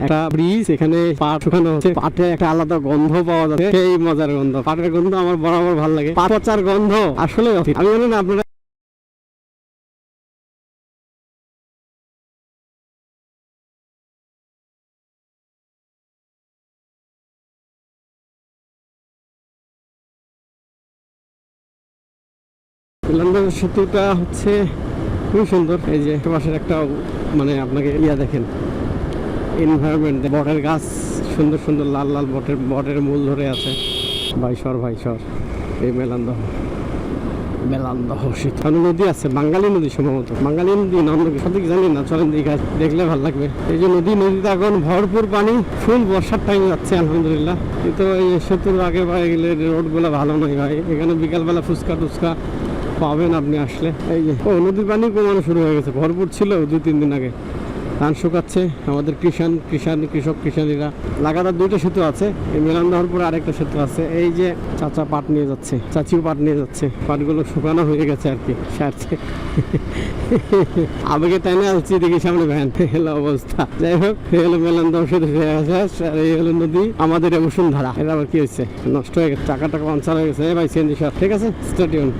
একটা ব্রিজ এখানে পাট শুকানো হচ্ছে। পাটে একটা আলাদা গন্ধ পাওয়া যাচ্ছে। সেই মজার গন্ধ। পাটের গন্ধ আমার বরাবর ভালো লাগে। পাট পচার গন্ধ আসলে আমি জানি না আপনারা সেতুটা হচ্ছে খুবই সুন্দর। এই যে পাশের একটা মানে আপনাকে ইয়া দেখেন। এনভায়রনমেন্ট বটের গাছ সুন্দর সুন্দর লাল লাল বটের বটের মূল ধরে আছে। ভাইসর ভাইসর, এই মেলান্দহ মেলান্দহ সেখানে নদী আছে, বাঙালি নদী সম্ভবত। বাঙালি নদী না অন্য কিছু সঠিক জানি না, চলেন দীঘা দেখলে ভালো লাগবে। এই যে নদী, নদীতে এখন ভরপুর পানি, ফুল বর্ষার টাইম যাচ্ছে, আলহামদুলিল্লাহ। কিন্তু এই সেতুর আগে বা গেলে রোডগুলো ভালো নয় ভাই, এখানে বিকালবেলা ফুচকা টুচকা পাবেন আপনি আসলে। এই যে, ও, নদীর পানি কমানো শুরু হয়ে গেছে, ভরপুর ছিল দুই, তিন দিন আগে। ধান শুকাচ্ছে, আমাদের কৃষাণ কৃষাণ, কৃষক কৃষানীরা লাগাতার দুইটা সেতু আছে মিলান পরে আরেকটা সেতু আছে। এই যে চাচা পাট নিয়ে যাচ্ছে, চাচিও পাট নিয়ে যাচ্ছে, পাটগুলো শুকানো হয়ে গেছে আর কি, সারছে। আবেগে তাই না আসছি দেখি সামনে ভ্যান হলো অবস্থা। যাই হোক হলো মেলান দেওয়ার সেতু হয়ে গেছে আর এই হলো নদী, আমাদের বসুন্ধরা। এটা আবার কি হয়েছে? নষ্ট হয়ে গেছে চাকা টাকা পাঞ্চার হয়ে গেছে। ভাই সব ঠিক আছে? স্টেডিয়াম